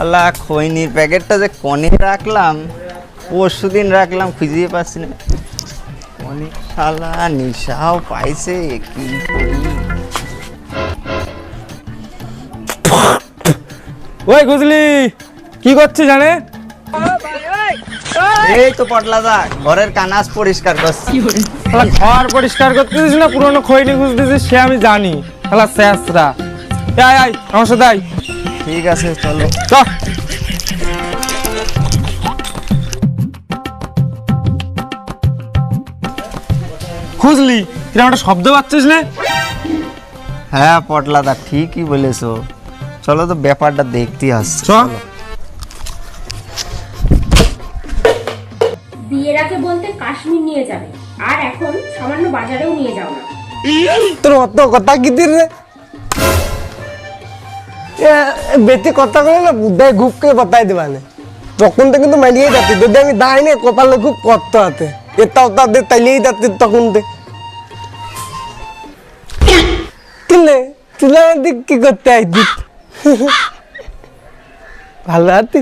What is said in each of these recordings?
আল্লাহ খৈনির প্যাকেটটা যে কনে রাখলাম পরশু দিন রাখলাম খুঁজে পাচ্ছি না। অনেক শালা নিশাও পাইছে কি ওই খুঁজলি কি করছিস জানে এই তো পটলাদা ঘরের কানাস পরিষ্কার করছি। শালা ঘর পরিষ্কার করতেছিস না পুরনো খৈনি খুঁজতেছিস সে আমি জানি। শালা শেষরা। আয় আয় আমার সাথে আয়। ঠিক আছে চলো। চ। খুঁজলি কিরম একটা শব্দ পাচ্ছিস না? হ্যাঁ পটলাদা ঠিকই বলেছ। চলো তো ব্যাপারটা দেখতে আসছি চ। বিয়ের আগে বলতে কাশ্মীর নিয়ে যাবে আর এখন সামান্য বাজারেও নিয়ে যাও না। তোর অত কথা কি দির রে বেশি কথা বলে না বুদ্ধায় গুপকে বাতাই দেবা তখন তো কিন্তু মারিয়ে যাচ্ছি যদি আমি দাঁড়াই না কপালে খুব কষ্ট আছে। এটা ওটা দে তাইলেই যাচ্ছি তখন দে। কিনলে তুলা দিক কি করতে আইছি ভালো আছি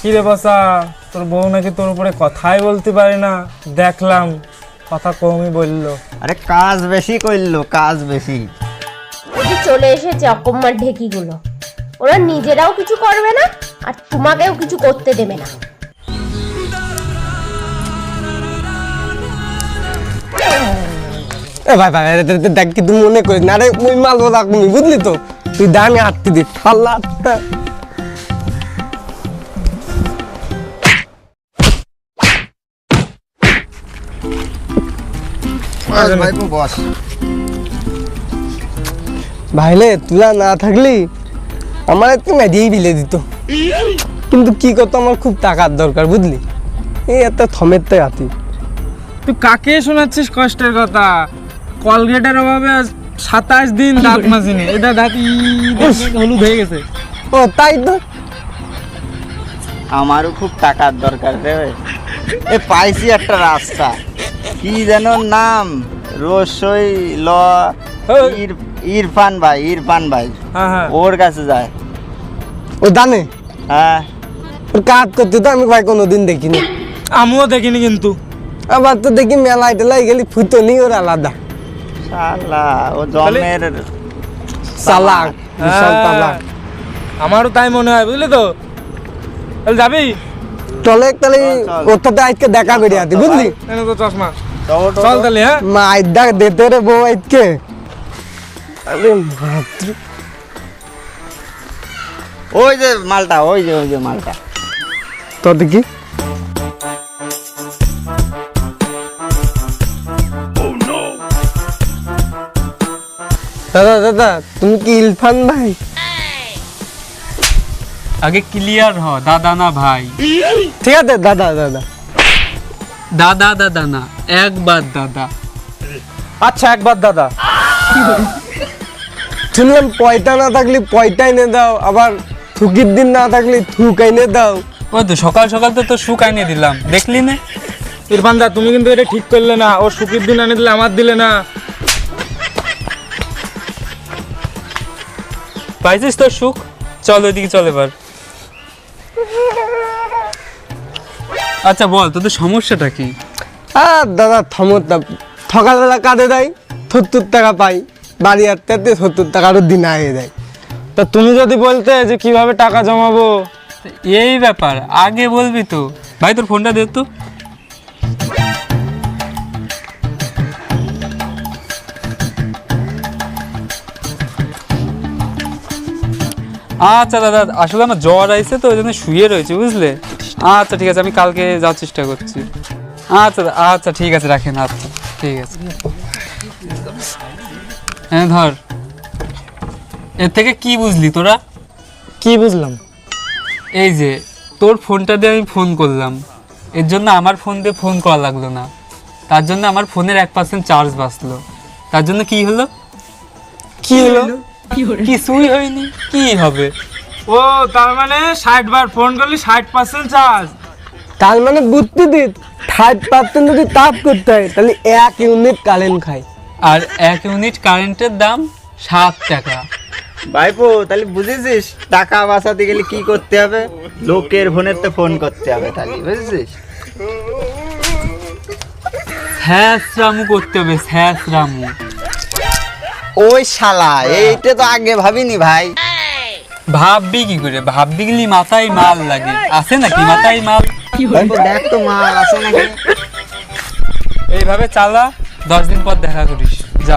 কি রে বাসা? তোর বউ নাকি তোর উপরে কথাই বলতে পারে না। দেখলাম কথা কমই বলল। আরে কাজ বেশি করল কাজ বেশি। চলে এসেছে অকম্মার ঢেকিগুলো। ওরা নিজেরাও কিছু করবে না আর তোমাকেও কিছু করতে দেবে না। এ ভাই ভাই দেখ মনে করিস না ওই মাল বুঝলি তো? তুই দামি আটতে দিস ফাল্লা আটটা। বস। ভাইলে তুলা না থাকলি আমার একটু মেডিয়েই বিলে দিত। কিন্তু কি করতো আমার খুব টাকার দরকার বুঝলি? এই এত থমের তো আতি তুই কাকে শোনাচ্ছিস কষ্টের কথা? কলগেটের অভাবে আজ সাতাশ দিন দাঁত মাসিনি এটা দাঁত হলুদ হয়ে গেছে। ও তাই তো। আমারও খুব টাকার দরকার রে এ পাইছি একটা রাস্তা। কি যেন নাম? রসই ল ইরফান ভাই ইরফান ভাই। হ্যাঁ হ্যাঁ। ওর কাছে যায়। ও জানে? হ্যাঁ। ওর কাজ করতে তো আমি ভাই কোনোদিন দেখিনি। আমিও দেখিনি কিন্তু। আবার তো দেখি মেলায় টেলায় গেলি ফুটনি ওর আলাদা। শালা ও জমের চালাক বিশাল হ্যাঁ। চালাক আমারও তাই মনে হয় বুঝলি তো? তাহলে যাবি? চলে তাহলে। ওর সাথে আজকে দেখা করে আতি বুঝলি? চশমা। চলো, তাহলে হ্যাঁ? মা আইডা দেতে রে বউ আজকে। আরে মাতৃ ওই যে মালটা ওই যে ওই যে মালটা তো দেখি দাদা দাদা তুমি কি ইরফান ভাই আগে ক্লিয়ার হ দাদা না ভাই ঠিক আছে দাদা দাদা দাদা দাদা না একবার দাদা আচ্ছা একবার দাদা শুনলাম পয়টা না থাকলে পয়টা এনে দাও আবার থুকির দিন না থাকলে থুক এনে দাও। ওই তো সকাল সকাল তো তো সুখ এনে দিলাম দেখলি না। ইরফান দা তুমি কিন্তু এটা ঠিক করলে না ও সুখীর দিন এনে দিলে আমার দিলে না। পাইছিস তোর সুখ? চল ওইদিকে চল এবার। আচ্ছা বল তোদের সমস্যাটা কি? আর দাদা থমত না সকালবেলা কাঁদে দেয় সত্তর টাকা পাই। বাড়ি আসতে সত্তর টাকারও দিন আগে দেয়। তা তুমি যদি বলতে যে কীভাবে টাকা জমাবো? এই ব্যাপার, আগে বলবি তো। ভাই, তোর ফোনটা দে তো আচ্ছা দাদা, আসলে আমার জ্বর আইছে তো ওই জন্য শুয়ে রয়েছে, বুঝলে? আচ্ছা ঠিক আছে, আমি কালকে যাওয়ার চেষ্টা করছি। আচ্ছা আচ্ছা ঠিক আছে, রাখেন আচ্ছা ঠিক আছে। হ্যাঁ ধর। এর থেকে কি বুঝলি তোরা? কি বুঝলাম? এই যে তোর ফোনটা দিয়ে আমি ফোন করলাম। এর জন্য আমার ফোন দিয়ে ফোন করা লাগল না। তার জন্য আমার ফোনের এক পার্সেন্ট চার্জ বাঁচলো। তার জন্য কি হলো? কি হলো? কিছুই হয়নি। কি হবে? ও তার মানে ষাট বার ফোন করলে ষাট পার্সেন্ট চার্জ তার মানে বুঝতে দিত থার্ড পার্সেন্ট যদি তাপ করতে হয় তাহলে এক ইউনিট কারেন্ট খায়। আর এক ইউনিট কারেন্টের দাম সাত টাকা। ভাইপো তাহলে বুঝেছিস? টাকা বাঁচাতে গেলে কি করতে হবে? লোকের ফোনের তো ফোন করতে হবে তাহলে বুঝেছিস? স্যাস রামু করতে হবে স্যাস রামু ওই শালা এইটা তো আগে ভাবিনি ভাই। ভাববি কি করে? ভাববি গেলি মাথায় মাল লাগে। আছে নাকি মাথায় মাল? দেখ তো মাল আছে নাকি। এইভাবে চালা। দশ দিন পর দেখা করিস। যা।